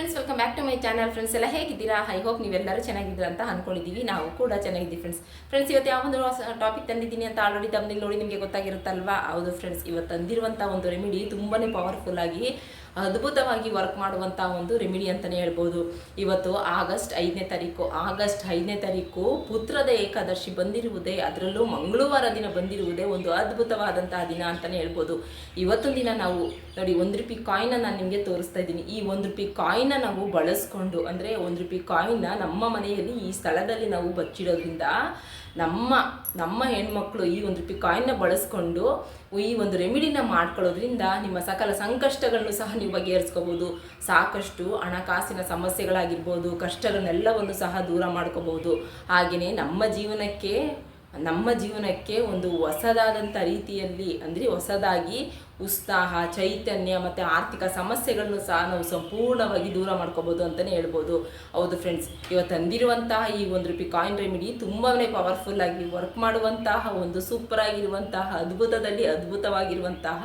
Friends welcome back to my channel friends ಎಲ್ಲ ಹೇಗಿದ್ದೀರಾ? I hope ನೀವೆಲ್ಲರೂ ಚೆನ್ನಾಗಿದ್ದೀರಾ ಅಂತ ಅನ್ಕೊಂಡಿದ್ದೀವಿ. ನಾವು ಕೂಡ ಚೆನ್ನಾಗಿದ್ದೀವಿ ಫ್ರೆಂಡ್ಸ್ ಫ್ರೆಂಡ್ಸ್ ಇವತ್ತು ಯಾವ ಒಂದು ಟಾಪಿಕ್ ತಂದಿದ್ದೀನಿ ಅಂತ ಆಲ್ರೆಡಿ ತಮ್ಮಲ್ಲಿ ನೋಡಿ ನಿಮಗೆ ಗೊತ್ತಾಗಿರುತ್ತಲ್ವಾ? ಹೌದು ಫ್ರೆಂಡ್ಸ್ ಇವತ್ತು ತಂದಿರುವಂಥ ಒಂದು ರೆಮಿಡಿ ತುಂಬಾ ಪವರ್ಫುಲ್ ಆಗಿ ಅದ್ಭುತವಾಗಿ ವರ್ಕ್ ಮಾಡುವಂಥ ಒಂದು ರೆಮಿಡಿ ಅಂತಲೇ ಹೇಳ್ಬೋದು. ಇವತ್ತು ಆಗಸ್ಟ್ ಐದನೇ ತಾರೀಕು, ಆಗಸ್ಟ್ ಐದನೇ ತಾರೀಕು ಪುತ್ರದ ಏಕಾದಶಿ ಬಂದಿರುವುದೇ, ಅದರಲ್ಲೂ ಮಂಗಳವಾರ ದಿನ ಬಂದಿರುವುದೇ ಒಂದು ಅದ್ಭುತವಾದಂತಹ ದಿನ ಅಂತಲೇ ಹೇಳ್ಬೋದು. ಇವತ್ತೊಂದು ದಿನ ನಾವು ನೋಡಿ, ಒಂದು ರೂಪಾಯಿ ಕಾಯಿನ ನಾನು ನಿಮಗೆ ತೋರಿಸ್ತಾ ಇದ್ದೀನಿ. ಈ ಒಂದು ರೂಪಾಯಿ ಕಾಯಿನ ನಾವು ಬಳಸ್ಕೊಂಡು, ಅಂದರೆ ಒಂದು ರೂಪಾಯಿ ಕಾಯಿನ ನಮ್ಮ ಮನೆಯಲ್ಲಿ ಈ ಸ್ಥಳದಲ್ಲಿ ನಾವು ಬಚ್ಚಿಡೋದ್ರಿಂದ ನಮ್ಮ ನಮ್ಮ ಹೆಣ್ಮಕ್ಳು ಈ ಒಂದು ರೂಪಾಯಿ ಕಾಯಿನ್ನ ಬಳಸ್ಕೊಂಡು ಈ ಒಂದು ರೆಮಿಡಿನ ಮಾಡ್ಕೊಳ್ಳೋದ್ರಿಂದ ನಿಮ್ಮ ಸಕಲ ಸಂಕಷ್ಟಗಳನ್ನು ಸಹ ನೀವು ಬಗೆಹರಿಸ್ಕೋಬೋದು ಸಾಕಷ್ಟು ಹಣಕಾಸಿನ ಸಮಸ್ಯೆಗಳಾಗಿರ್ಬೋದು, ಕಷ್ಟಗಳನ್ನೆಲ್ಲವನ್ನು ಸಹ ದೂರ ಮಾಡ್ಕೋಬಹುದು. ಹಾಗೆಯೇ ನಮ್ಮ ಜೀವನಕ್ಕೆ ನಮ್ಮ ಜೀವನಕ್ಕೆ ಒಂದು ಹೊಸದಾದಂಥ ರೀತಿಯಲ್ಲಿ, ಅಂದರೆ ಹೊಸದಾಗಿ ಉತ್ಸಾಹ, ಚೈತನ್ಯ ಮತ್ತು ಆರ್ಥಿಕ ಸಮಸ್ಯೆಗಳನ್ನು ಸಹ ನಾವು ಸಂಪೂರ್ಣವಾಗಿ ದೂರ ಮಾಡ್ಕೋಬೋದು ಅಂತಲೇ ಹೇಳ್ಬೋದು. ಹೌದು ಫ್ರೆಂಡ್ಸ್ ಇವತ್ತು ತಂದಿರುವಂತಹ ಈ ಒಂದು ರೂಪಾಯಿ ಕಾಯಿನ್ ರೆಮಿಡಿ ತುಂಬಾ ಪವರ್ಫುಲ್ ಆಗಿ ವರ್ಕ್ ಮಾಡುವಂತಹ ಒಂದು ಸೂಪರ್ ಆಗಿರುವಂತಹ, ಅದ್ಭುತದಲ್ಲಿ ಅದ್ಭುತವಾಗಿರುವಂತಹ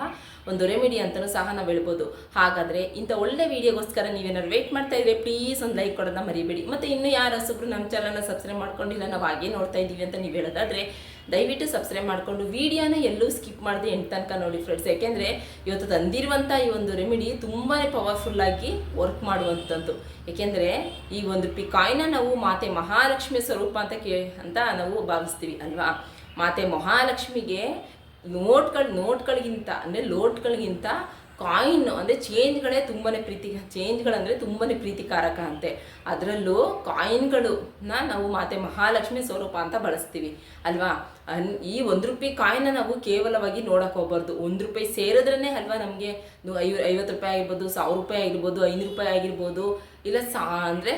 ಒಂದು ರೆಮಿಡಿ ಅಂತಲೂ ಸಹ ನಾವು ಹೇಳ್ಬೋದು. ಹಾಗಾದರೆ ಇಂಥ ಒಳ್ಳೆ ವಿಡಿಯೋಗೋಸ್ಕರ ನೀವೇನಾದ್ರು ವೇಟ್ ಮಾಡ್ತಾ ಇದ್ರೆ ಪ್ಲೀಸ್ ಒಂದು ಲೈಕ್ ಕೊಡೋದನ್ನ ಮರಿಬೇಡಿ. ಮತ್ತು ಇನ್ನೂ ಯಾರು ಹೊಸಬ್ರು ನಮ್ಮ ಚಾನಲ್ನ ಸಬ್ಸ್ಕ್ರೈಬ್ ಮಾಡ್ಕೊಂಡಿಲ್ಲ, ನಾವು ಹಾಗೆ ನೋಡ್ತಾ ಇದ್ದೀವಿ ಅಂತ ನೀವು ಹೇಳೋದಾದರೆ ದಯವಿಟ್ಟು ಸಬ್ಸ್ಕ್ರೈಬ್ ಮಾಡಿಕೊಂಡು ವಿಡಿಯೋನ ಎಲ್ಲೂ ಸ್ಕಿಪ್ ಮಾಡದೆ ಎಂಟು ತನಕ ನೋಡಿ ಫ್ರೆಂಡ್ಸ್ ಯಾಕೆಂದರೆ ಇವತ್ತು ತಂದಿರುವಂಥ ಈ ಒಂದು ರೆಮಿಡಿ ತುಂಬಾ ಪವರ್ಫುಲ್ಲಾಗಿ ವರ್ಕ್ ಮಾಡುವಂಥದ್ದು ಏಕೆಂದರೆ ಈ ಒಂದು ಪಿ ಕಾಯಿನ ನಾವು ಮಾತೆ ಮಹಾಲಕ್ಷ್ಮಿ ಸ್ವರೂಪ ಅಂತ ಕೇ, ಅಂತ ನಾವು ಭಾವಿಸ್ತೀವಿ, ಅಲ್ವಾ? ಮಾತೆ ಮಹಾಲಕ್ಷ್ಮಿಗೆ ನೋಟ್ಗಳು ನೋಟ್ಗಳಿಗಿಂತ ಅಂದರೆ ಲೋಟ್ಗಳಿಗಿಂತ ಕಾಯಿನ್ ಅಂದರೆ ಚೇಂಜ್ಗಳೇ ತುಂಬಾ ಪ್ರೀತಿ, ಚೇಂಜ್ಗಳಂದರೆ ತುಂಬಾ ಪ್ರೀತಿಕಾರಕ ಅಂತೆ. ಅದರಲ್ಲೂ ಕಾಯಿನ್ಗಳನ್ನ ನಾವು ಮಾತೆ ಮಹಾಲಕ್ಷ್ಮಿ ಸ್ವರೂಪ ಅಂತ ಬಳಸ್ತೀವಿ, ಅಲ್ವಾ? ಅನ್ ಈ ಒಂದು ರೂಪಾಯಿ ಕಾಯಿನ ನಾವು ಕೇವಲವಾಗಿ ನೋಡಕ್ಕೆ ಹೋಗ್ಬಾರ್ದು. ಒಂದು ರೂಪಾಯಿ ಸೇರಿದ್ರೇ ಅಲ್ವಾ ನಮಗೆ? ಐ ಐವತ್ತು ರೂಪಾಯಿ ಆಗಿರ್ಬೋದು, ಸಾವಿರ ರೂಪಾಯಿ ಆಗಿರ್ಬೋದು, ಐನೂರು ರೂಪಾಯಿ ಆಗಿರ್ಬೋದು, ಇಲ್ಲ ಸಾ ಅಂದರೆ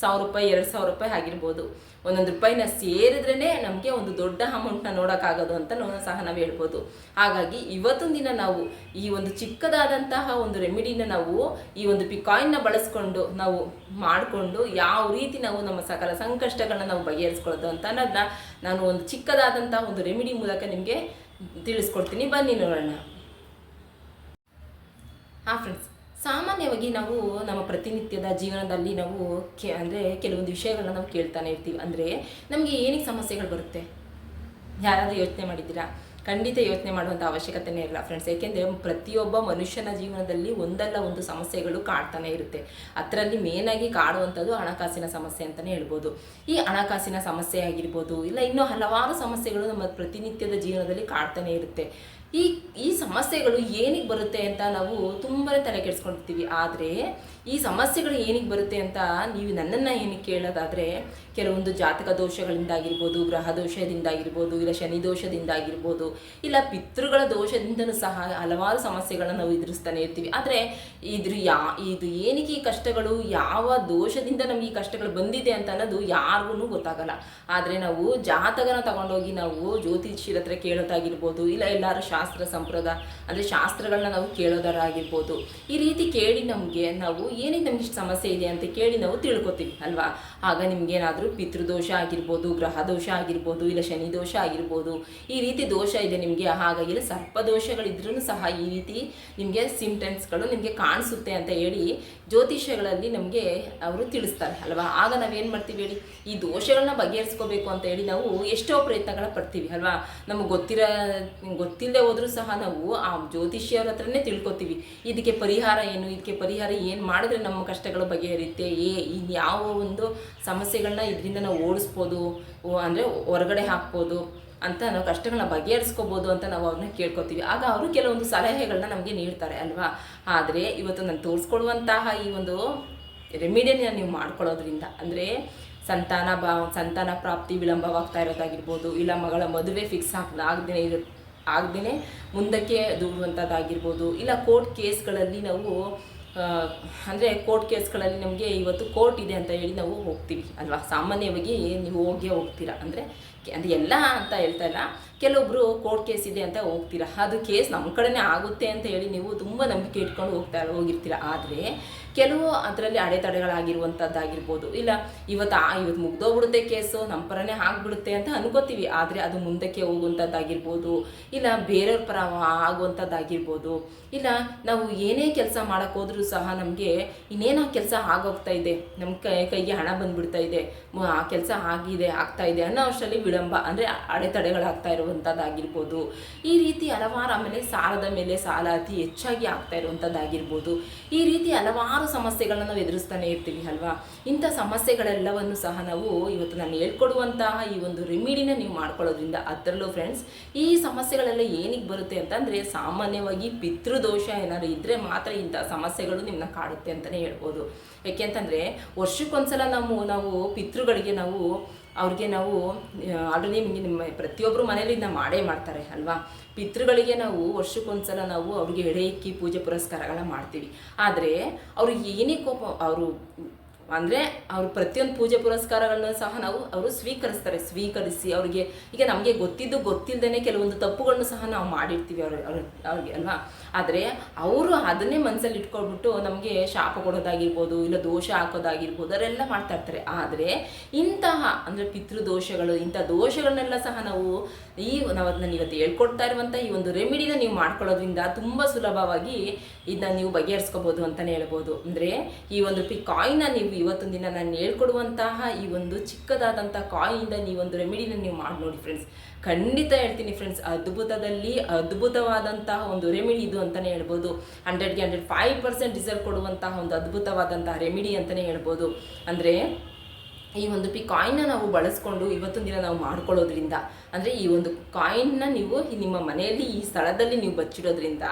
ಸಾವಿರ ರೂಪಾಯಿ, ಎರಡು ಸಾವಿರ ರೂಪಾಯಿ ಆಗಿರ್ಬೋದು. ಒಂದೊಂದು ರೂಪಾಯಿನ ಸೇರಿದ್ರೇ ನಮಗೆ ಒಂದು ದೊಡ್ಡ ಅಮೌಂಟ್ನ ನೋಡೋಕ್ಕಾಗೋದು ಅಂತ ಸಹ ನಾವು ಹೇಳ್ಬೋದು. ಹಾಗಾಗಿ ಇವತ್ತೊಂದು ದಿನ ನಾವು ಈ ಒಂದು ಚಿಕ್ಕದಾದಂತಹ ಒಂದು ರೆಮಿಡಿನ ನಾವು ಈ ಒಂದು ಪಿ ಕಾಯಿನ್ನ ಬಳಸ್ಕೊಂಡು ನಾವು ಮಾಡಿಕೊಂಡು ಯಾವ ರೀತಿ ನಾವು ನಮ್ಮ ಸಕಲ ಸಂಕಷ್ಟಗಳನ್ನ ನಾವು ಬಗೆಹರಿಸ್ಕೊಳ್ಳೋದು ಅಂತ ಅನ್ನೋದನ್ನ ನಾನು ಒಂದು ಚಿಕ್ಕದಾದಂತಹ ಒಂದು ರೆಮಿಡಿ ಮೂಲಕ ನಿಮಗೆ ತಿಳಿಸ್ಕೊಡ್ತೀನಿ. ಬನ್ನಿ ನೋಡೋಣ. ಹಾಂ ಫ್ರೆಂಡ್ಸ್ ಸಾಮಾನ್ಯವಾಗಿ ನಾವು ನಮ್ಮ ಪ್ರತಿನಿತ್ಯದ ಜೀವನದಲ್ಲಿ ನಾವು ಕೆ, ಅಂದರೆ ಕೆಲವೊಂದು ವಿಷಯಗಳನ್ನ ನಾವು ಕೇಳ್ತಾನೆ ಇರ್ತೀವಿ. ಅಂದರೆ ನಮಗೆ ಏನಕ್ಕೆ ಸಮಸ್ಯೆಗಳು ಬರುತ್ತೆ? ಯಾರಾದರೂ ಯೋಚನೆ ಮಾಡಿದ್ದೀರಾ? ಖಂಡಿತ ಯೋಚನೆ ಮಾಡುವಂಥ ಅವಶ್ಯಕತೆನೇ ಇಲ್ಲ ಫ್ರೆಂಡ್ಸ್ ಏಕೆಂದರೆ ಪ್ರತಿಯೊಬ್ಬ ಮನುಷ್ಯನ ಜೀವನದಲ್ಲಿ ಒಂದಲ್ಲ ಒಂದು ಸಮಸ್ಯೆಗಳು ಕಾಡ್ತಾನೆ ಇರುತ್ತೆ. ಅದರಲ್ಲಿ ಮೇನಾಗಿ ಕಾಡುವಂಥದ್ದು ಹಣಕಾಸಿನ ಸಮಸ್ಯೆ ಅಂತಲೇ ಹೇಳ್ಬೋದು. ಈ ಹಣಕಾಸಿನ ಸಮಸ್ಯೆ ಆಗಿರ್ಬೋದು, ಇಲ್ಲ ಇನ್ನೂ ಹಲವಾರು ಸಮಸ್ಯೆಗಳು ನಮ್ಮ ಪ್ರತಿನಿತ್ಯದ ಜೀವನದಲ್ಲಿ ಕಾಡ್ತಾನೆ ಇರುತ್ತೆ. ಈ ಈ ಸಮಸ್ಯೆಗಳು ಏನಿಗೆ ಬರುತ್ತೆ ಅಂತ ನಾವು ತುಂಬಾ ತಲೆ ಕೆಡಿಸ್ಕೊಂಡಿರ್ತೀವಿ ಆದರೆ ಈ ಸಮಸ್ಯೆಗಳು ಏನಿಗೆ ಬರುತ್ತೆ ಅಂತ ನೀವು ನನ್ನನ್ನು ಏನಕ್ಕೆ ಕೇಳೋದಾದರೆ, ಕೆಲವೊಂದು ಜಾತಕ ದೋಷಗಳಿಂದಾಗಿರ್ಬೋದು, ಗ್ರಹ ದೋಷದಿಂದಾಗಿರ್ಬೋದು, ಇಲ್ಲ ಶನಿ ದೋಷದಿಂದಾಗಿರ್ಬೋದು, ಇಲ್ಲ ಪಿತೃಗಳ ದೋಷದಿಂದಲೂ ಸಹ ಹಲವಾರು ಸಮಸ್ಯೆಗಳನ್ನು ನಾವು ಎದುರಿಸ್ತಾನೆ ಇರ್ತೀವಿ. ಆದರೆ ಇದ್ರ ಯಾ, ಇದು ಏನಕ್ಕೆ ಈ ಕಷ್ಟಗಳು, ಯಾವ ದೋಷದಿಂದ ನಮಗೆ ಈ ಕಷ್ಟಗಳು ಬಂದಿದೆ ಅಂತ ಅನ್ನೋದು ಯಾರಿಗೂ ಗೊತ್ತಾಗಲ್ಲ. ಆದರೆ ನಾವು ಜಾತಕನ ತಗೊಂಡೋಗಿ ನಾವು ಜ್ಯೋತಿಷ್ಯರ ಹತ್ರ ಕೇಳೋದಾಗಿರ್ಬೋದು, ಇಲ್ಲ ಎಲ್ಲರೂ ಶಾಸ್ತ್ರ ಸಂಪ್ರದಾಯ ಅಂದರೆ ಶಾಸ್ತ್ರಗಳನ್ನ ನಾವು ಕೇಳೋದರಾಗಿರ್ಬೋದು. ಈ ರೀತಿ ಕೇಳಿ ನಮಗೆ ನಾವು ಏನಕ್ಕೆ ನಮಗೆ ಸಮಸ್ಯೆ ಇದೆ ಅಂತ ಕೇಳಿ ನಾವು ತಿಳ್ಕೊತೀವಿ, ಅಲ್ವಾ? ಆಗ ನಿಮ್ಗೇನಾದರೂ ಪಿತೃದೋಷ ಆಗಿರ್ಬೋದು ಗ್ರಹ ದೋಷ ಆಗಿರ್ಬೋದು, ಇಲ್ಲ ಶನಿ ದೋಷ ಆಗಿರ್ಬೋದು, ಈ ರೀತಿ ದೋಷ ಇದೆ ನಿಮಗೆ ಹಾಗಾಗಿ ಸರ್ಪದೋಷಗಳಿದ್ರೂ ಸಹ ಈ ರೀತಿ ನಿಮಗೆ ಸಿಂಪ್ಟಮ್ಸ್ಗಳು ನಿಮಗೆ ಕಾಣಿಸುತ್ತೆ ಅಂತ ಹೇಳಿ ಜ್ಯೋತಿಷ್ಯಗಳಲ್ಲಿ ನಮಗೆ ಅವರು ತಿಳಿಸ್ತಾರೆ, ಅಲ್ವಾ? ಆಗ ನಾವೇನು ಮಾಡ್ತೀವಿ ಹೇಳಿ? ಈ ದೋಷಗಳನ್ನ ಬಗೆಹರಿಸ್ಕೋಬೇಕು ಅಂತ ಹೇಳಿ ನಾವು ಎಷ್ಟೋ ಪ್ರಯತ್ನಗಳ ಪಡ್ತೀವಿ, ಅಲ್ವಾ? ನಮಗೆ ಗೊತ್ತಿರ ಗೊತ್ತಿಲ್ಲದೆ ಹೋದರೂ ಸಹ ನಾವು ಆ ಜ್ಯೋತಿಷಿಯವ್ರ ಹತ್ರನೇ ತಿಳ್ಕೊತೀವಿ. ಇದಕ್ಕೆ ಪರಿಹಾರ ಏನು? ಇದಕ್ಕೆ ಪರಿಹಾರ ಏನು ಮಾಡಿದ್ರೆ ನಮ್ಮ ಕಷ್ಟಗಳು ಬಗೆಹರಿಯುತ್ತೆ? ಏ ಇನ್ನು ಯಾವ ಒಂದು ಸಮಸ್ಯೆಗಳನ್ನ ಇದರಿಂದ ನಾವು ಓಡಿಸ್ಬೋದು? ಅಂದರೆ ಹೊರಗಡೆ ಹಾಕ್ಬೋದು ಅಂತ ನಾವು ಕಷ್ಟಗಳನ್ನ ಬಗೆಹರಿಸ್ಕೋಬೋದು ಅಂತ ನಾವು ಅವ್ರನ್ನ ಕೇಳ್ಕೊತೀವಿ. ಆಗ ಅವರು ಕೆಲವೊಂದು ಸಲಹೆಗಳನ್ನ ನಮಗೆ ನೀಡ್ತಾರೆ ಅಲ್ವಾ? ಆದರೆ ಇವತ್ತು ನಾನು ತೋರಿಸ್ಕೊಡುವಂತಹ ಈ ಒಂದು ರೆಮಿಡಿಯನ್ನ ನೀವು ಮಾಡ್ಕೊಳ್ಳೋದ್ರಿಂದ, ಅಂದರೆ ಸಂತಾನ ಬಾ ಸಂತಾನ ಪ್ರಾಪ್ತಿ ವಿಳಂಬವಾಗ್ತಾ ಇರೋದಾಗಿರ್ಬೋದು, ಇಲ್ಲ ಮಗಳ ಮದುವೆ ಫಿಕ್ಸ್ ಆಗ ಆಗದೇ ಇರೋ ಆಗದೇ ಮುಂದಕ್ಕೆ ದೂಡುವಂಥದ್ದಾಗಿರ್ಬೋದು ಇಲ್ಲ ಕೋರ್ಟ್ ಕೇಸ್ಗಳಲ್ಲಿ ನಾವು ಅಂದರೆ ಕೋರ್ಟ್ ಕೇಸ್ಗಳಲ್ಲಿ ನಮಗೆ ಇವತ್ತು ಕೋರ್ಟ್ ಇದೆ ಅಂತ ಹೇಳಿ ನಾವು ಹೋಗ್ತೀವಿ ಅಲ್ವಾ? ಸಾಮಾನ್ಯವಾಗಿ ನೀವು ಹೋಗಿಯೇ ಹೋಗ್ತೀರಾ? ಅಂದರೆ ಅದು ಎಲ್ಲ ಅಂತ ಹೇಳ್ತಾ ಇಲ್ಲ. ಕೆಲವೊಬ್ರು ಕೋರ್ಟ್ ಕೇಸ್ ಇದೆ ಅಂತ ಹೋಗ್ತೀರಾ? ಅದು ಕೇಸ್ ನಮ್ಮ ಕಡೆನೇ ಆಗುತ್ತೆ ಅಂತ ಹೇಳಿ ನೀವು ತುಂಬ ನಂಬಿಕೆ ಇಟ್ಕೊಂಡು ಹೋಗ್ತಾ ಹೋಗಿರ್ತೀರ. ಆದರೆ ಕೆಲವು ಅದರಲ್ಲಿ ಅಡೆತಡೆಗಳಾಗಿರುವಂಥದ್ದಾಗಿರ್ಬೋದು ಇಲ್ಲ, ಇವತ್ತು ಆ, ಇವತ್ತು ಮುಗ್ದೋಗ್ಬಿಡುತ್ತೆ ಕೇಸು ನಮ್ಮ ಪರನೇ ಆಗ್ಬಿಡುತ್ತೆ ಅಂತ ಅನ್ಕೋತೀವಿ. ಆದರೆ ಅದು ಮುಂದಕ್ಕೆ ಹೋಗುವಂಥದ್ದಾಗಿರ್ಬೋದು ಇಲ್ಲ, ಬೇರೆಯವ್ರ ಪರ ಆಗುವಂಥದ್ದಾಗಿರ್ಬೋದು ಇಲ್ಲ, ನಾವು ಏನೇ ಕೆಲಸ ಮಾಡೋಕ್ಕೋದ್ರೂ ಸಹ ನಮಗೆ ಇನ್ನೇನೋ ಕೆಲಸ ಆಗೋಗ್ತಾ ಇದೆ? ನಮ್ಮ ಕೈ, ಕೈಗೆ ಹಣ ಬಂದ್ಬಿಡ್ತಾ ಇದೆ. ಆ ಕೆಲಸ ಆಗಿದೆ, ಆಗ್ತಾ ಇದೆ ಅನ್ನೋ ಅಷ್ಟರಲ್ಲಿ ವಿಳಂಬ, ಅಂದರೆ ಅಡೆತಡೆಗಳಾಗ್ತಾ ಇರುವಂಥದ್ದಾಗಿರ್ಬೋದು ಈ ರೀತಿ ಹಲವಾರು ಆಮೇಲೆ ಸಾಲದ ಮೇಲೆ ಸಾಲ ಅತಿ ಹೆಚ್ಚಾಗಿ ಆಗ್ತಾ ಇರುವಂಥದ್ದಾಗಿರ್ಬೋದು ಈ ರೀತಿ ಹಲವಾರು ಸಮಸ್ಯೆಗಳನ್ನ ನಾವು ಎದುರಿಸ್ತಾನೆ ಇರ್ತೀವಿ ಅಲ್ವಾ? ಇಂಥ ಸಮಸ್ಯೆಗಳೆಲ್ಲವನ್ನು ಸಹ ನಾವು ಇವತ್ತು ನಾನು ಹೇಳ್ಕೊಡುವಂತಹ ಈ ಒಂದು ರೆಮಿಡಿನ ನೀವು ಮಾಡ್ಕೊಳ್ಳೋದ್ರಿಂದ ಅದರಲ್ಲೂ ಫ್ರೆಂಡ್ಸ್ ಈ ಸಮಸ್ಯೆಗಳೆಲ್ಲ ಏನಿಗೆ ಬರುತ್ತೆ ಅಂತಂದರೆ ಸಾಮಾನ್ಯವಾಗಿ ಪಿತೃದೋಷ ಏನಾದ್ರು ಇದ್ದರೆ ಮಾತ್ರ ಇಂಥ ಸಮಸ್ಯೆಗಳು ನಿಮ್ಮನ್ನ ಕಾಡುತ್ತೆ ಅಂತಲೇ ಹೇಳ್ಬೋದು. ಯಾಕೆಂತಂದರೆ ವರ್ಷಕ್ಕೊಂದ್ಸಲ ನಾವು ನಾವು ಪಿತೃಗಳಿಗೆ ನಾವು ಅವ್ರಿಗೆ ನಾವು ಆಲ್ರೆಡಿ ನಿಮಗೆ ನಿಮ್ಮ ಪ್ರತಿಯೊಬ್ಬರು ಮನೇಲಿ ನಾವು ಮಾಡೇ ಮಾಡ್ತಾರೆ ಅಲ್ವಾ? ಪಿತೃಗಳಿಗೆ ನಾವು ವರ್ಷಕ್ಕೊಂದ್ಸಲ ನಾವು ಅವ್ರಿಗೆ ಎಡೆ ಇಕ್ಕಿ ಪೂಜೆ ಪುರಸ್ಕಾರಗಳನ್ನ ಮಾಡ್ತೀವಿ. ಆದರೆ ಅವ್ರಿಗೆ ಏನೇ ಕೋಪ, ಅವರು ಅಂದರೆ ಅವ್ರ ಪ್ರತಿಯೊಂದು ಪೂಜೆ ಪುರಸ್ಕಾರಗಳನ್ನ ಸಹ ನಾವು ಅವರು ಸ್ವೀಕರಿಸ್ತಾರೆ, ಸ್ವೀಕರಿಸಿ ಅವರಿಗೆ, ಈಗ ನಮಗೆ ಗೊತ್ತಿದ್ದು ಗೊತ್ತಿಲ್ಲದೇ ಕೆಲವೊಂದು ತಪ್ಪುಗಳನ್ನು ಸಹ ನಾವು ಮಾಡಿರ್ತೀವಿ ಅವ್ರ, ಅವ್ರ- ಅವ್ರಿಗೆ ಅಲ್ವಾ? ಆದರೆ ಅವರು ಅದನ್ನೇ ಮನಸ್ಸಲ್ಲಿ ಇಟ್ಕೊಂಡ್ಬಿಟ್ಟು ನಮಗೆ ಶಾಪ ಕೊಡೋದಾಗಿರ್ಬೋದು ಇಲ್ಲ ದೋಷ ಹಾಕೋದಾಗಿರ್ಬೋದು ಅವರೆಲ್ಲ ಮಾಡ್ತಾ ಇರ್ತಾರೆ. ಆದರೆ ಇಂತಹ ಅಂದರೆ ಪಿತೃದೋಷಗಳು, ಇಂಥ ದೋಷಗಳನ್ನೆಲ್ಲ ಸಹ ನಾವು ಈ ನಾವು ಅದನ್ನ ಇವತ್ತು ಹೇಳ್ಕೊಡ್ತಾ ಇರುವಂಥ ಈ ಒಂದು ರೆಮಿಡಿನ ನೀವು ಮಾಡ್ಕೊಳ್ಳೋದ್ರಿಂದ ತುಂಬ ಸುಲಭವಾಗಿ ಇದನ್ನ ನೀವು ಬಗೆಹರಿಸ್ಕೋಬೋದು ಅಂತಲೇ ಹೇಳ್ಬೋದು. ಅಂದರೆ ಈ ಒಂದು ಪಿ ಕಾಯಿನ ನೀವು ಇವತ್ತೊಂದು ದಿನ ನಾನು ಹೇಳ್ಕೊಡುವಂತಹ ಈ ಒಂದು ಚಿಕ್ಕದಾದಂಥ ಕಾಯಿಂದ ನೀವು ಒಂದು ರೆಮಿಡಿನ ನೀವು ಮಾಡಿ ನೋಡಿ ಫ್ರೆಂಡ್ಸ್ ಖಂಡಿತ ಹೇಳ್ತೀನಿ ಫ್ರೆಂಡ್ಸ್ ಅದ್ಭುತದಲ್ಲಿ ಅದ್ಭುತವಾದಂತಹ ಒಂದು ರೆಮಿಡಿ ಇದು ಅಂತಲೇ ಹೇಳ್ಬೋದು. ಹಂಡ್ರೆಡ್ಗೆ ಹಂಡ್ರೆಡ್ ಫೈವ್ ಪರ್ಸೆಂಟ್ ರಿಸಲ್ಟ್ ಕೊಡುವಂತಹ ಒಂದು ಅದ್ಭುತವಾದಂತಹ ರೆಮಿಡಿ ಅಂತಲೇ ಹೇಳ್ಬೋದು. ಅಂದರೆ ಈ ಒಂದು ಪಿ ಕಾಯಿನ್ನ ನಾವು ಬಳಸ್ಕೊಂಡು ಇವತ್ತೊಂದು ದಿನ ನಾವು ಮಾಡ್ಕೊಳ್ಳೋದ್ರಿಂದ, ಅಂದರೆ ಈ ಒಂದು ಕಾಯಿನ್ನ ನೀವು ನಿಮ್ಮ ಮನೆಯಲ್ಲಿ ಈ ಸ್ಥಳದಲ್ಲಿ ನೀವು ಬಚ್ಚಿಡೋದ್ರಿಂದ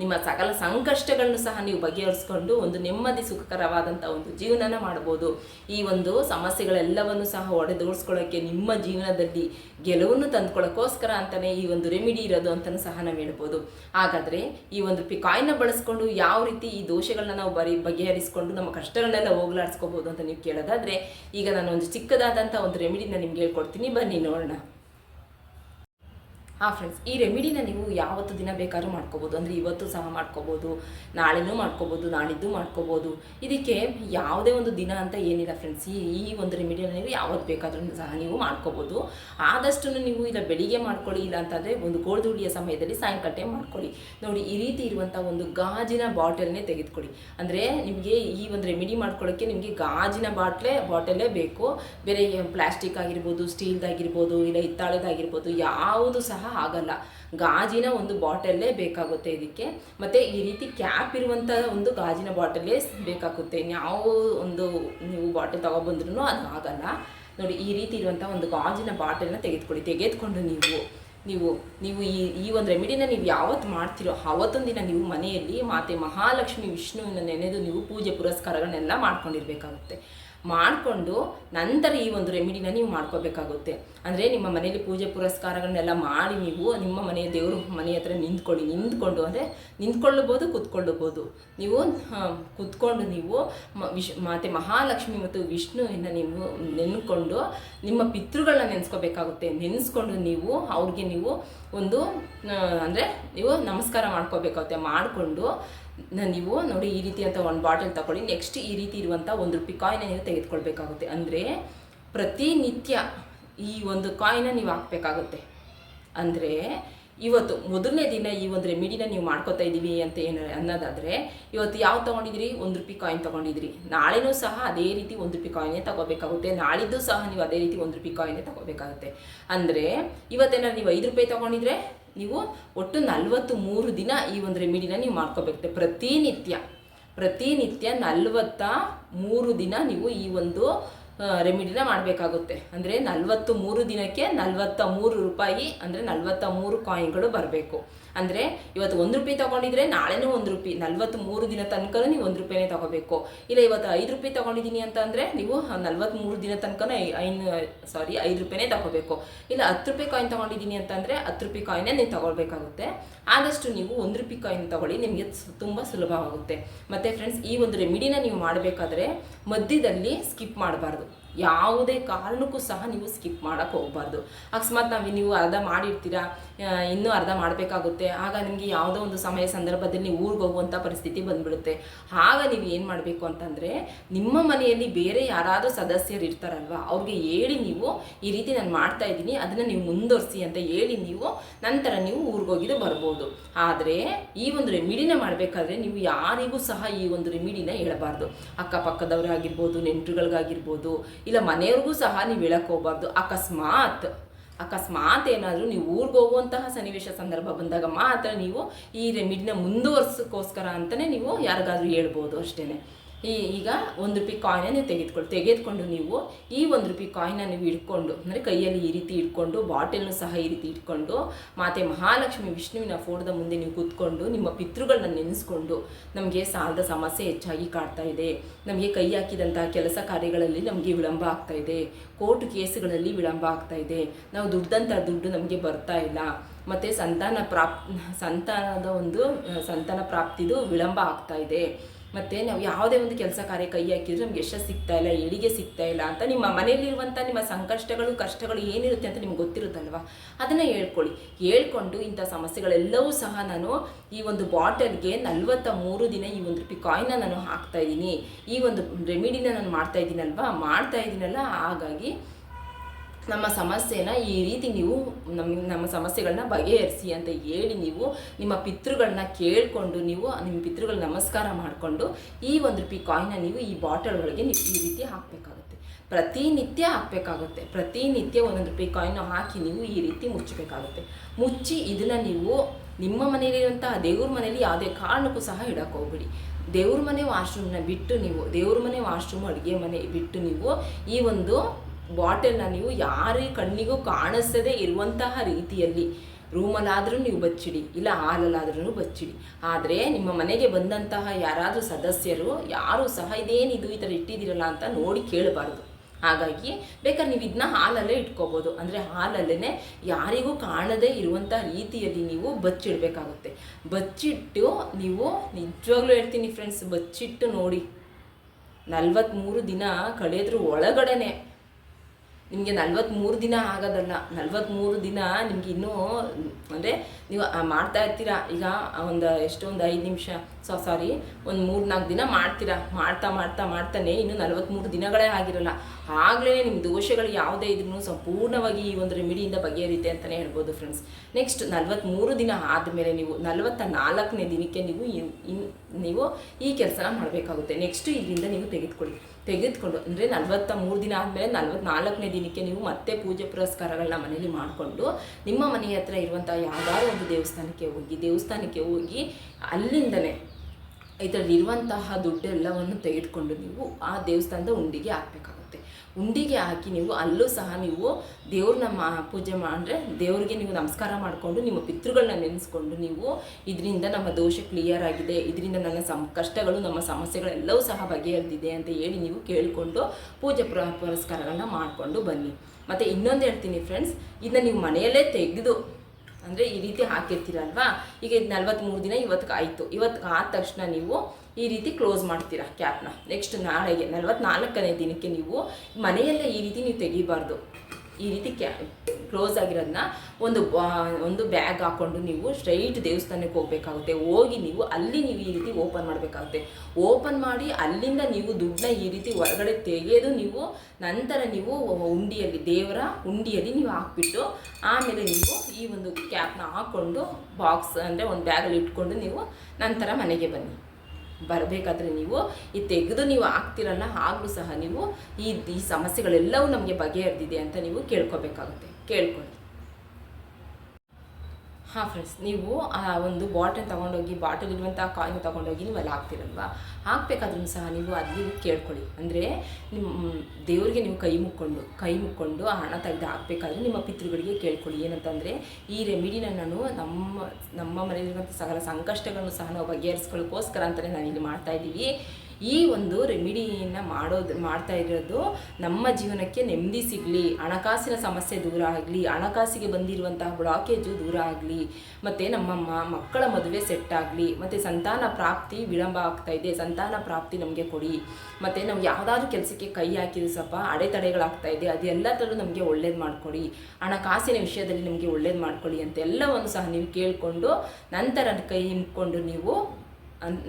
ನಿಮ್ಮ ಸಕಲ ಸಂಕಷ್ಟಗಳನ್ನು ಸಹ ನೀವು ಬಗೆಹರಿಸ್ಕೊಂಡು ಒಂದು ನೆಮ್ಮದಿ ಸುಖಕರವಾದಂಥ ಒಂದು ಜೀವನನ ಮಾಡ್ಬೋದು. ಈ ಒಂದು ಸಮಸ್ಯೆಗಳೆಲ್ಲವನ್ನು ಸಹ ಒಡೆದೋಡಿಸ್ಕೊಳ್ಳೋಕ್ಕೆ ನಿಮ್ಮ ಜೀವನದಲ್ಲಿ ಗೆಲುವನ್ನು ತಂದ್ಕೊಳ್ಳೋಕ್ಕೋಸ್ಕರ ಅಂತಲೇ ಈ ಒಂದು ರೆಮಿಡಿ ಇರೋದು ಅಂತಲೂ ಸಹ ನಾವು ಹೇಳ್ಬೋದು. ಹಾಗಾದರೆ ಈ ಒಂದು ಪಿ ಕಾಯಿನ್ನ ಬಳಸ್ಕೊಂಡು ಯಾವ ರೀತಿ ಈ ದೋಷಗಳನ್ನ ನಾವು ಬರಿ ಬಗೆಹರಿಸ್ಕೊಂಡು ನಮ್ಮ ಕಷ್ಟಗಳನ್ನೆಲ್ಲ ಹೋಗ್ಲಾಡಿಸ್ಕೋಬೋದು ಅಂತ ನೀವು ಕೇಳೋದಾದರೆ, ಈಗ ನಾನು ಒಂದು ಚಿಕ್ಕದಾದಂಥ ಒಂದು ರೆಮಿಡಿನ ನಿಮ್ಗೆ ಹೇಳ್ಕೊಡ್ತೀನಿ. ಬನ್ನಿ ನೋಡೋಣ. ಹಾಂ ಫ್ರೆಂಡ್ಸ್ ಈ ರೆಮಿಡಿನ ನೀವು ಯಾವತ್ತು ದಿನ ಬೇಕಾದ್ರೂ ಮಾಡ್ಕೋಬೋದು. ಅಂದರೆ ಇವತ್ತು ಸಹ ಮಾಡ್ಕೋಬೋದು, ನಾಳೆನೂ ಮಾಡ್ಕೋಬೋದು, ನಾಳಿದ್ದು ಮಾಡ್ಕೋಬೋದು. ಇದಕ್ಕೆ ಯಾವುದೇ ಒಂದು ದಿನ ಅಂತ ಏನಿಲ್ಲ ಫ್ರೆಂಡ್ಸ್ ಈ ಈ ಒಂದು ರೆಮಿಡಿನ ನೀವು ಯಾವತ್ತು ಬೇಕಾದ್ರೂ ಸಹ ನೀವು ಮಾಡ್ಕೋಬೋದು. ಆದಷ್ಟು ನೀವು ಇಲ್ಲ ಬೆಳಿಗ್ಗೆ ಮಾಡ್ಕೊಳ್ಳಿ, ಇಲ್ಲ ಅಂತಂದರೆ ಒಂದು ಗೋಳ್ದುಳಿಯ ಸಮಯದಲ್ಲಿ ಸಾಯಂಕಾಲ ಮಾಡ್ಕೊಳ್ಳಿ. ನೋಡಿ, ಈ ರೀತಿ ಇರುವಂಥ ಒಂದು ಗಾಜಿನ ಬಾಟಲ್ನೇ ತೆಗೆದುಕೊಳ್ಳಿ. ಅಂದರೆ ನಿಮಗೆ ಈ ಒಂದು ರೆಮಿಡಿ ಮಾಡ್ಕೊಳ್ಳೋಕ್ಕೆ ನಿಮಗೆ ಗಾಜಿನ ಬಾಟ್ಲೆ ಬಾಟಲೇ ಬೇಕು. ಬೇರೆ ಪ್ಲಾಸ್ಟಿಕ್ ಆಗಿರ್ಬೋದು ಸ್ಟೀಲ್ದಾಗಿರ್ಬೋದು ಇಲ್ಲ ಹಿತ್ತಾಳೆದಾಗಿರ್ಬೋದು ಯಾವುದು ಸಹ ಆಗಲ್ಲ ಗಾಜಿನ ಒಂದು ಬಾಟಲ್ಲೇ ಬೇಕಾಗುತ್ತೆ ಇದಕ್ಕೆ. ಮತ್ತು ಈ ರೀತಿ ಕ್ಯಾಪ್ ಇರುವಂಥ ಒಂದು ಗಾಜಿನ ಬಾಟಲ್ಲೇ ಬೇಕಾಗುತ್ತೆ. ಯಾವ ಒಂದು ನೀವು ಬಾಟಲ್ ತೊಗೊಬಂದ್ರೂ ಅದು ಆಗಲ್ಲ. ನೋಡಿ, ಈ ರೀತಿ ಇರುವಂಥ ಒಂದು ಗಾಜಿನ ಬಾಟಲ್ನ ತೆಗೆದುಕೊಳ್ಳಿ. ತೆಗೆದುಕೊಂಡು ನೀವು ನೀವು ನೀವು ಈ ಈ ಒಂದು ರೆಮಿಡಿನ ನೀವು ಯಾವತ್ತು ಮಾಡ್ತೀರೋ ಆವತ್ತೊಂದು ದಿನ ನೀವು ಮನೆಯಲ್ಲಿ ಮಾತೆ ಮಹಾಲಕ್ಷ್ಮಿ ವಿಷ್ಣುವಿನ ನೆನೆದು ನೀವು ಪೂಜೆ ಪುರಸ್ಕಾರಗಳನ್ನೆಲ್ಲ ಮಾಡ್ಕೊಂಡಿರ್ಬೇಕಾಗುತ್ತೆ. ಮಾಡಿಕೊಂಡು ನಂತರ ಈ ಒಂದು ರೆಮಿಡಿನ ನೀವು ಮಾಡ್ಕೋಬೇಕಾಗುತ್ತೆ. ಅಂದರೆ ನಿಮ್ಮ ಮನೆಯಲ್ಲಿ ಪೂಜೆ ಪುರಸ್ಕಾರಗಳನ್ನೆಲ್ಲ ಮಾಡಿ ನೀವು ನಿಮ್ಮ ಮನೆಯ ದೇವರು ಮನೆ ಹತ್ರ ನಿಂತ್ಕೊಳ್ಳಿ, ನಿಂತ್ಕೊಂಡು ಅಂದರೆ ನಿಂತ್ಕೊಳ್ಳಬಹುದು, ಕೂತ್ಕೊಳ್ಳಬಹುದು. ನೀವು ಕೂತ್ಕೊಂಡು ನೀವು ವಿಶ್ ಮಾತೆ ಮಹಾಲಕ್ಷ್ಮಿ ಮತ್ತು ವಿಷ್ಣುವಿನ ನೀವು ನೆನ್ಕೊಂಡು ನಿಮ್ಮ ಪಿತೃಗಳನ್ನ ನೆನೆಸ್ಕೋಬೇಕಾಗುತ್ತೆ. ನೆನೆಸ್ಕೊಂಡು ನೀವು ಅವ್ರಿಗೆ ನೀವು ಒಂದು ಅಂದರೆ ನೀವು ನಮಸ್ಕಾರ ಮಾಡ್ಕೋಬೇಕಾಗುತ್ತೆ. ಮಾಡಿಕೊಂಡು ನೀವು ನೋಡಿ ಈ ರೀತಿ ಅಂತ ಒಂದು ಬಾಟಲ್ ತಗೊಳ್ಳಿ ನೆಕ್ಸ್ಟ್ ಈ ರೀತಿ ಇರುವಂಥ ಒಂದು ರೂಪಾಯಿ ಕಾಯಿನ ನೀವು ತೆಗೆದುಕೊಳ್ಬೇಕಾಗುತ್ತೆ. ಅಂದರೆ ಪ್ರತಿನಿತ್ಯ ಈ ಒಂದು ಕಾಯಿನ ನೀವು ಹಾಕಬೇಕಾಗುತ್ತೆ. ಅಂದರೆ ಇವತ್ತು ಮೊದಲನೇ ದಿನ ಈ ಒಂದು ರೆಮಿಡಿನ ನೀವು ಮಾಡ್ಕೋತಾ ಇದ್ದೀವಿ ಅಂತ ಏನು ಅನ್ನೋದಾದರೆ, ಇವತ್ತು ಯಾವ ತೊಗೊಂಡಿದ್ರಿ? ಒಂದು ರೂಪಾಯಿ ಕಾಯಿನ್ ತೊಗೊಂಡಿದ್ರಿ. ನಾಳೆನೂ ಸಹ ಅದೇ ರೀತಿ ಒಂದು ರೂಪಾಯಿ ಕಾಯಿನೇ ತಗೋಬೇಕಾಗುತ್ತೆ. ನಾಳಿದ್ದು ಸಹ ನೀವು ಅದೇ ರೀತಿ ಒಂದು ರೂಪಾಯಿ ಕಾಯಿನೇ ತಗೋಬೇಕಾಗುತ್ತೆ. ಅಂದರೆ ಇವತ್ತೇನಾದ್ರು ನೀವು ಐದು ರೂಪಾಯಿ ತೊಗೊಂಡಿದ್ರೆ, ನೀವು ಒಟ್ಟು ನಲ್ವತ್ತು ಮೂರು ದಿನ ಈ ಒಂದು ರೆಮಿಡಿನ ನೀವು ಮಾಡ್ಕೋಬೇಕು ಪ್ರತಿನಿತ್ಯ ಪ್ರತಿನಿತ್ಯ ನಲ್ವತ್ತ ಮೂರು ದಿನ ನೀವು ಈ ಒಂದು ರೆಮಿಡಿನ ಮಾಡಬೇಕಾಗುತ್ತೆ. ಅಂದರೆ ನಲವತ್ತು ಮೂರು ದಿನಕ್ಕೆ ನಲವತ್ತ ಮೂರು ರೂಪಾಯಿ ಅಂದರೆ ನಲವತ್ತ ಮೂರು ಕಾಯಿನ್ಗಳು ಬರಬೇಕು. ಅಂದರೆ ಇವತ್ತು ಒಂದು ರೂಪಾಯಿ ತೊಗೊಂಡಿದ್ರೆ ನಾಳೆನೂ ಒಂದು ರೂಪಾಯಿ ನಲ್ವತ್ತು ಮೂರು ದಿನ ತನಕ ನೀವು ಒಂದು ರೂಪಾಯಿನೇ ತಗೋಬೇಕು. ಇಲ್ಲ ಇವತ್ತು ಐದು ರೂಪಾಯಿ ತೊಗೊಂಡಿದ್ದೀನಿ ಅಂತ ಅಂದರೆ ನೀವು ನಲ್ವತ್ತ್ಮೂರು ದಿನ ತನಕ ಐನು ಸಾರಿ ಐದು ರೂಪಾಯಿನೇ ತೊಗೋಬೇಕು. ಇಲ್ಲ ಹತ್ತು ರೂಪಾಯಿ ಕಾಯಿನ್ ತೊಗೊಂಡಿದ್ದೀನಿ ಅಂತಂದರೆ ಹತ್ತು ರೂಪಾಯಿ ಕಾಯಿನೇ ನೀವು ತೊಗೊಳ್ಬೇಕಾಗುತ್ತೆ. ಆದಷ್ಟು ನೀವು ಒಂದು ರೂಪಾಯಿ ಕಾಯಿನ್ ತಗೊಳ್ಳಿ, ನಿಮಗೆ ತುಂಬ ಸುಲಭವಾಗುತ್ತೆ ಮತ್ತು ಫ್ರೆಂಡ್ಸ್ ಈ ಒಂದು ರೆಮಿಡಿನ ನೀವು ಮಾಡಬೇಕಾದ್ರೆ ಮಧ್ಯದಲ್ಲಿ ಸ್ಕಿಪ್ ಮಾಡಬಾರ್ದು. ಯಾವುದೇ ಕಾರಣಕ್ಕೂ ಸಹ ನೀವು ಸ್ಕಿಪ್ ಮಾಡೋಕ್ಕೆ ಹೋಗ್ಬಾರ್ದು. ಅಕಸ್ಮಾತ್ ನಾವು ನೀವು ಅರ್ಧ ಮಾಡಿರ್ತೀರಾ? ಇನ್ನೂ ಅರ್ಧ ಮಾಡಬೇಕಾಗುತ್ತೆ. ಆಗ ನಿಮಗೆ ಯಾವುದೋ ಒಂದು ಸಮಯ ಸಂದರ್ಭದಲ್ಲಿ ನೀವು ಊರಿಗೆ ಹೋಗುವಂಥ ಪರಿಸ್ಥಿತಿ ಬಂದ್ಬಿಡುತ್ತೆ. ಆಗ ನೀವು ಏನು ಮಾಡಬೇಕು ಅಂತಂದರೆ, ನಿಮ್ಮ ಮನೆಯಲ್ಲಿ ಬೇರೆ ಯಾರಾದರೂ ಸದಸ್ಯರು ಇರ್ತಾರಲ್ವ, ಅವ್ರಿಗೆ ಹೇಳಿ ನೀವು ಈ ರೀತಿ ನಾನು ಮಾಡ್ತಾ ಇದ್ದೀನಿ, ಅದನ್ನು ನೀವು ಮುಂದುವರಿಸಿ ಅಂತ ಹೇಳಿ ನೀವು ನಂತರ ನೀವು ಊರಿಗೆ ಹೋಗಿದ್ದು ಬರ್ಬೋದು. ಆದರೆ, ಈ ಒಂದು ರೆಮಿಡಿನ ಮಾಡಬೇಕಾದ್ರೆ ನೀವು ಯಾರಿಗೂ ಸಹ ಈ ಒಂದು ರೆಮಿಡಿನ ಹೇಳಬಾರ್ದು. ಅಕ್ಕಪಕ್ಕದವ್ರಾಗಿರ್ಬೋದು, ನೆಂಟರುಗಳಿಗಾಗಿರ್ಬೋದು, ಇಲ್ಲ ಮನೆಯವ್ರಿಗೂ ಸಹ ನೀವು ಹೇಳಕ್ಕೆ ಹೋಗ್ಬಾರ್ದು. ಅಕಸ್ಮಾತ್ ಅಕಸ್ಮಾತ್ ಏನಾದರೂ ನೀವು ಊರಿಗೆ ಹೋಗುವಂತಹ ಸನ್ನಿವೇಶ ಸಂದರ್ಭ ಬಂದಾಗ ಮಾತ್ರ ನೀವು ಈ ರೆಮಿಡಿನ ಮುಂದುವರ್ಸೋಕ್ಕೋಸ್ಕರ ಅಂತಲೇ ನೀವು ಯಾರಿಗಾದರೂ ಹೇಳ್ಬೋದು ಅಷ್ಟೇ ಈ ಈಗ ಒಂದು ರೂಪಾಯಿ ಕಾಯಿನ ನೀವು ತೆಗೆದುಕೊಳ್ಳಿ ತೆಗೆದುಕೊಂಡು ನೀವು ಈ ಒಂದು ರೂಪಾಯಿ ಕಾಯಿನ ನೀವು ಇಟ್ಕೊಂಡು ಅಂದರೆ ಕೈಯಲ್ಲಿ ಈ ರೀತಿ ಇಟ್ಕೊಂಡು ಬಾಟಲ್ನು ಸಹ ಈ ರೀತಿ ಇಟ್ಕೊಂಡು, ಮಾತೆ ಮಹಾಲಕ್ಷ್ಮಿ ವಿಷ್ಣುವಿನ ಫೋಟೋದ ಮುಂದೆ ನೀವು ಕೂತ್ಕೊಂಡು, ನಿಮ್ಮ ಪಿತೃಗಳನ್ನ ನೆನೆಸ್ಕೊಂಡು ನಮಗೆ ಸಾಲದ ಸಮಸ್ಯೆ ಹೆಚ್ಚಾಗಿ ಕಾಡ್ತಾ ಇದೆ. ನಮಗೆ ಕೈ ಹಾಕಿದಂತಹ ಕೆಲಸ ಕಾರ್ಯಗಳಲ್ಲಿ ನಮಗೆ ವಿಳಂಬ ಆಗ್ತಾ ಇದೆ. ಕೋರ್ಟ್ ಕೇಸುಗಳಲ್ಲಿ ವಿಳಂಬ ಆಗ್ತಾ ಇದೆ. ನಾವು ದುಡ್ಡಂತ ದುಡ್ಡು ನಮಗೆ ಬರ್ತಾ ಇಲ್ಲ. ಮತ್ತು ಸಂತಾನ ಪ್ರಾಪ್, ಸಂತಾನದ ಒಂದು, ಸಂತಾನ ಪ್ರಾಪ್ತಿದು ವಿಳಂಬ ಆಗ್ತಾ ಇದೆ. ಮತ್ತು ನಾವು ಯಾವುದೇ ಒಂದು ಕೆಲಸ ಕಾರ್ಯ ಕೈ ಹಾಕಿದ್ರೆ ನಮ್ಗೆ ಯಶಸ್ಸು ಸಿಗ್ತಾ ಇಲ್ಲ, ಏಳಿಗೆ ಸಿಗ್ತಾ ಇಲ್ಲ ಅಂತ ನಿಮ್ಮ ಮನೆಯಲ್ಲಿರುವಂಥ ನಿಮ್ಮ ಸಂಕಷ್ಟಗಳು, ಕಷ್ಟಗಳು ಏನಿರುತ್ತೆ ಅಂತ ನಿಮ್ಗೆ ಗೊತ್ತಿರುತ್ತಲ್ವ? ಅದನ್ನು ಹೇಳ್ಕೊಳ್ಳಿ. ಹೇಳ್ಕೊಂಡು ಇಂಥ ಸಮಸ್ಯೆಗಳೆಲ್ಲವೂ ಸಹ ನಾನು ಈ ಒಂದು ಬಾಟಲ್ಗೆ ನಲ್ವತ್ತ ಮೂರು ದಿನ ಈ ಒಂದು ರೂಪಾಯಿ ಕಾಯಿನ ನಾನು ಹಾಕ್ತಾ ಇದ್ದೀನಿ. ಈ ಒಂದು ರೆಮಿಡಿನ ನಾನು ಮಾಡ್ತಾ ಇದ್ದೀನಲ್ವಾ? ಮಾಡ್ತಾ ಇದ್ದೀನಲ್ಲ, ಹಾಗಾಗಿ ನಮ್ಮ ಸಮಸ್ಯೆನ ಈ ರೀತಿ ನೀವು ನಮ್ಮ ನಮ್ಮ ಸಮಸ್ಯೆಗಳನ್ನ ಬಗೆಹರಿಸಿ ಅಂತ ಹೇಳಿ ನೀವು ನಿಮ್ಮ ಪಿತೃಗಳನ್ನ ಕೇಳಿಕೊಂಡು ನೀವು ನಿಮ್ಮ ಪಿತೃಗಳ ನಮಸ್ಕಾರ ಮಾಡಿಕೊಂಡು ಈ ಒಂದು ರೂಪಾಯಿ ಕಾಯಿನ ನೀವು ಈ ಬಾಟಲ್ ಒಳಗೆ ನೀವು ಈ ರೀತಿ ಹಾಕಬೇಕಾಗುತ್ತೆ. ಪ್ರತಿನಿತ್ಯ ಹಾಕಬೇಕಾಗುತ್ತೆ. ಪ್ರತಿನಿತ್ಯ ಒಂದೊಂದು ರೂಪಾಯಿ ಕಾಯಿನ ಹಾಕಿ ನೀವು ಈ ರೀತಿ ಮುಚ್ಚಬೇಕಾಗುತ್ತೆ. ಮುಚ್ಚಿ ಇದನ್ನು ನೀವು ನಿಮ್ಮ ಮನೆಯಲ್ಲಿರುವಂತಹ ದೇವ್ರ ಮನೆಯಲ್ಲಿ ಯಾವುದೇ ಕಾರಣಕ್ಕೂ ಸಹ ಇಡಕ್ಕೆ ಹೋಗ್ಬಿಡಿ. ದೇವ್ರ ಮನೆ ವಾಶ್ರೂಮ್ನ ಬಿಟ್ಟು ನೀವು, ದೇವ್ರ ಮನೆ ವಾಶ್ರೂಮ್ ಅಡುಗೆ ಮನೆ ಬಿಟ್ಟು ನೀವು ಈ ಒಂದು ಬಾಟಲ್ನ ನೀವು ಯಾರೇ ಕಣ್ಣಿಗೂ ಕಾಣಿಸದೆ ಇರುವಂತಹ ರೀತಿಯಲ್ಲಿ ರೂಮಲ್ಲಾದರೂ ನೀವು ಬಚ್ಚಿಡಿ, ಇಲ್ಲ ಹಾಲಲ್ಲಾದ್ರೂ ಬಚ್ಚಿಡಿ. ಆದರೆ ನಿಮ್ಮ ಮನೆಗೆ ಬಂದಂತಹ ಯಾರಾದರೂ ಸದಸ್ಯರು, ಯಾರೂ ಸಹ ಇದೇನಿದು ಈ ಥರ ಇಟ್ಟಿದ್ದೀರಲ್ಲ ಅಂತ ನೋಡಿ ಕೇಳಬಾರ್ದು. ಹಾಗಾಗಿ ಬೇಕಾದ್ರೆ ನೀವು ಇದನ್ನ ಹಾಲಲ್ಲೇ ಇಟ್ಕೋಬೋದು. ಅಂದರೆ ಹಾಲಲ್ಲೇ ಯಾರಿಗೂ ಕಾಣದೇ ಇರುವಂಥ ರೀತಿಯಲ್ಲಿ ನೀವು ಬಚ್ಚಿಡಬೇಕಾಗುತ್ತೆ. ಬಚ್ಚಿಟ್ಟು ನೀವು, ನಿಜವಾಗ್ಲೂ ಹೇಳ್ತೀನಿ ಫ್ರೆಂಡ್ಸ್ ಬಚ್ಚಿಟ್ಟು ನೋಡಿ. ನಲ್ವತ್ತ್ಮೂರು ದಿನ ಕಳೆದ್ರೂ ಒಳಗಡೆನೆ ನಿಮಗೆ ನಲ್ವತ್ತ್ಮೂರು ದಿನ ಆಗೋದಲ್ಲ ನಲ್ವತ್ತ್ಮೂರು ದಿನ ನಿಮ್ಗೆ ಇನ್ನೂ, ಅಂದರೆ ನೀವು ಮಾಡ್ತಾ ಇರ್ತೀರಾ? ಈಗ ಒಂದು ಎಷ್ಟೊಂದು ಐದು ನಿಮಿಷ. ಸೊ ಸಾರಿ ಒಂದು ಮೂರು ನಾಲ್ಕು ದಿನ ಮಾಡ್ತೀರಾ? ಮಾಡ್ತಾ ಮಾಡ್ತಾ, ಮಾಡ್ತಾನೆ ಇನ್ನು ನಲವತ್ತ್ಮೂರು ದಿನಗಳೇ ಆಗಿರಲ್ಲ. ಆಗಲೇ ನಿಮ್ಮ ದೋಷಗಳು ಯಾವುದೇ ಇದ್ರೂ ಸಂಪೂರ್ಣವಾಗಿ ಈ ಒಂದು ರೆಮಿಡಿಯಿಂದ ಬಗೆಹರಿಯುತ್ತೆ ಅಂತಲೇ ಹೇಳ್ಬೋದು ಫ್ರೆಂಡ್ಸ್ ನೆಕ್ಸ್ಟ್ ನಲವತ್ತ್ಮೂರು ದಿನ ಆದಮೇಲೆ ನೀವು ನಲವತ್ತ ನಾಲ್ಕನೇ ದಿನಕ್ಕೆ ನೀವು ನೀವು ಈ ಕೆಲಸನ ಮಾಡಬೇಕಾಗುತ್ತೆ. ನೆಕ್ಸ್ಟ್ ಇಲ್ಲಿಂದ ನೀವು ತೆಗೆದುಕೊಳ್ಳಿ. ತೆಗೆದುಕೊಂಡು, ಅಂದರೆ ನಲವತ್ತ ಮೂರು ದಿನ ಆದಮೇಲೆ ನಲ್ವತ್ನಾಲ್ಕನೇ ದಿನಕ್ಕೆ ನೀವು ಮತ್ತೆ ಪೂಜೆ ಪುರಸ್ಕಾರಗಳನ್ನ ಮನೇಲಿ ಮಾಡಿಕೊಂಡು ನಿಮ್ಮ ಮನೆಯ ಹತ್ರ ಇರುವಂಥ ಯಾವುದಾದ್ರು ಒಂದು ದೇವಸ್ಥಾನಕ್ಕೆ ಹೋಗಿ ದೇವಸ್ಥಾನಕ್ಕೆ ಹೋಗಿ ಅಲ್ಲಿಂದಲೇ ಇದರಲ್ಲಿ ಇರುವಂತಹ ದುಡ್ಡೆಲ್ಲವನ್ನು ತೆಗೆದುಕೊಂಡು ನೀವು ಆ ದೇವಸ್ಥಾನದ ಉಂಡಿಗೆ ಹಾಕಬೇಕಾಗುತ್ತೆ. ಉಂಡಿಗೆ ಹಾಕಿ ನೀವು ಅಲ್ಲೂ ಸಹ ನೀವು ದೇವ್ರನ್ನ ಮಾ, ಪೂಜೆ ಮಾಡಿದ್ರೆ ದೇವ್ರಿಗೆ ನೀವು ನಮಸ್ಕಾರ ಮಾಡಿಕೊಂಡು ನಿಮ್ಮ ಪಿತೃಗಳನ್ನ ನೆನೆಸ್ಕೊಂಡು ನೀವು ಇದರಿಂದ ನಮ್ಮ ದೋಷ ಕ್ಲಿಯರ್ ಆಗಿದೆ, ಇದರಿಂದ ನನ್ನ ಸಂ, ಕಷ್ಟಗಳು, ನಮ್ಮ ಸಮಸ್ಯೆಗಳೆಲ್ಲವೂ ಸಹ ಬಗೆಹರಿದಿದೆ ಅಂತ ಹೇಳಿ ನೀವು ಕೇಳಿಕೊಂಡು ಪೂಜೆ ಪುರ, ಪುರಸ್ಕಾರಗಳನ್ನ ಮಾಡಿಕೊಂಡು ಬನ್ನಿ. ಮತ್ತು ಇನ್ನೊಂದು ಹೇಳ್ತೀನಿ ಫ್ರೆಂಡ್ಸ್ ಇದನ್ನ ನೀವು ಮನೆಯಲ್ಲೇ ತೆಗೆದು ಅಂದರೆ ಈ ರೀತಿ ಹಾಕಿರ್ತೀರಲ್ವಾ? ಈಗ ಇದು ನಲ್ವತ್ತ್ಮೂರು ದಿನ ಇವತ್ತಿಗೆ ಆಯಿತು. ಇವತ್ತಿಗೆ ಆದ ತಕ್ಷಣ ನೀವು ಈ ರೀತಿ ಕ್ಲೋಸ್ ಮಾಡ್ತೀರಾ ಕ್ಯಾಪ್ನ ನೆಕ್ಸ್ಟ್ ನಾಳೆಗೆ, ನಲ್ವತ್ನಾಲ್ಕನೇ ದಿನಕ್ಕೆ ನೀವು ಮನೆಯಲ್ಲೇ ಈ ರೀತಿ ನೀವು ತೆಗಿಬಾರ್ದು. ಈ ರೀತಿ ಕ್ಯಾ ಕ್ಲೋಸ್ ಆಗಿರೋದನ್ನ ಒಂದು ಒಂದು ಬ್ಯಾಗ್ ಹಾಕ್ಕೊಂಡು ನೀವು ಸ್ಟ್ರೈಟ್ ದೇವಸ್ಥಾನಕ್ಕೆ ಹೋಗ್ಬೇಕಾಗುತ್ತೆ. ಹೋಗಿ ನೀವು ಅಲ್ಲಿ ನೀವು ಈ ರೀತಿ ಓಪನ್ ಮಾಡಬೇಕಾಗುತ್ತೆ. ಓಪನ್ ಮಾಡಿ ಅಲ್ಲಿಂದ ನೀವು ದುಡ್ಡನ್ನ ಈ ರೀತಿ ಹೊರಗಡೆ ತೆಗೆದು ನೀವು ನಂತರ ನೀವು ಉಂಡಿಯಲ್ಲಿ, ದೇವರ ಉಂಡಿಯಲ್ಲಿ ನೀವು ಹಾಕ್ಬಿಟ್ಟು ಆಮೇಲೆ ನೀವು ಈ ಒಂದು ಕ್ಯಾಪ್ನ ಹಾಕ್ಕೊಂಡು ಬಾಕ್ಸ್ ಅಂದರೆ ಒಂದು ಬ್ಯಾಗಲ್ಲಿ ಇಟ್ಕೊಂಡು ನೀವು ನಂತರ ಮನೆಗೆ ಬನ್ನಿ. ಬರಬೇಕಾದ್ರೆ ನೀವು ಈ ತೆಗೆದು ನೀವು ಹಾಕ್ತಿರಲ್ಲ ಆಗಲೂ ಸಹ ನೀವು ಈ ಈ ಸಮಸ್ಯೆಗಳೆಲ್ಲವೂ ನಮಗೆ ಬಗೆಹರಿದಿದೆ ಅಂತ ನೀವು ಕೇಳ್ಕೊಬೇಕಾಗುತ್ತೆ. ಕೇಳ್ಕೊಳ್ಳಿ. ಹಾಂ ಫ್ರೆಂಡ್ಸ್ ನೀವು ಆ ಒಂದು ಬಾಟಲ್ ತೊಗೊಂಡೋಗಿ ಬಾಟಲ್ ಇರುವಂಥ ಕಾಯಿನ್ ತೊಗೊಂಡೋಗಿ ನೀವು ಅಲ್ಲಿ ಹಾಕ್ತಿರಲ್ವಾ? ಹಾಕ್ಬೇಕಾದ್ರೂ ಸಹ ನೀವು ಅಲ್ಲಿ ಕೇಳ್ಕೊಳ್ಳಿ. ಅಂದರೆ ನಿಮ್ಮ ದೇವರಿಗೆ ನೀವು ಕೈ ಮುಕ್ಕೊಂಡು ಕೈ ಮುಕ್ಕೊಂಡು ಆ ಹಣ ತೆಗೆದು ಹಾಕಬೇಕಾದ್ರೆ ನಿಮ್ಮ ಪಿತೃಗಳಿಗೆ ಕೇಳ್ಕೊಳ್ಳಿ. ಏನಂತಂದರೆ ಈ ರೆಮಿಡಿನ ನಾನು ನಮ್ಮ ನಮ್ಮ ಮನೆಯಲ್ಲಿರುವಂಥ ಸಕಲ ಸಂಕಷ್ಟಗಳನ್ನು ಸಹ ನಾವು ಬಗೆಹರಿಸ್ಕೊಳ್ಳೋಕ್ಕೋಸ್ಕರ ಅಂತಲೇ ನಾನು ಇಲ್ಲಿ ಮಾಡ್ತಾ ಇದ್ದೀವಿ. ಈ ಒಂದು ರೆಮಿಡಿಯನ್ನು ಮಾಡೋದು, ಮಾಡ್ತಾ ಇರೋದು ನಮ್ಮ ಜೀವನಕ್ಕೆ ನೆಮ್ಮದಿ ಸಿಗಲಿ, ಹಣಕಾಸಿನ ಸಮಸ್ಯೆ ದೂರ ಆಗಲಿ, ಹಣಕಾಸಿಗೆ ಬಂದಿರುವಂತಹ ಬ್ಲಾಕೇಜು ದೂರ ಆಗಲಿ, ಮತ್ತು ನಮ್ಮ ಮ- ಮಕ್ಕಳ ಮದುವೆ ಸೆಟ್ ಆಗಲಿ, ಮತ್ತು ಸಂತಾನ ಪ್ರಾಪ್ತಿ ವಿಳಂಬ ಆಗ್ತಾ ಇದೆ, ಸಂತಾನ ಪ್ರಾಪ್ತಿ ನಮಗೆ ಕೊಡಿ. ಮತ್ತು ನಾವು ಯಾವುದಾದ್ರೂ ಕೆಲಸಕ್ಕೆ ಕೈ ಹಾಕಿದ್ರು ಸ್ವಲ್ಪ ಅಡೆತಡೆಗಳಾಗ್ತಾ ಇದೆ ಅದೆಲ್ಲದರಲ್ಲೂ ನಮಗೆ ಒಳ್ಳೇದು ಮಾಡಿಕೊಡಿ. ಹಣಕಾಸಿನ ವಿಷಯದಲ್ಲಿ ನಮಗೆ ಒಳ್ಳೇದು ಮಾಡ್ಕೊಳ್ಳಿ ಅಂತೆಲ್ಲವನ್ನು ಸಹ ನೀವು ಕೇಳಿಕೊಂಡು ನಂತರ ಕೈ ಮುಕ್ಕೊಂಡು ನೀವು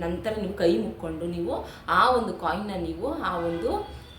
ನಂತರ ನೀವು ಕೈ ಮುಕ್ಕೊಂಡು ನೀವು ಆ ಒಂದು ಕಾಯಿನ್ನ ನೀವು ಆ ಒಂದು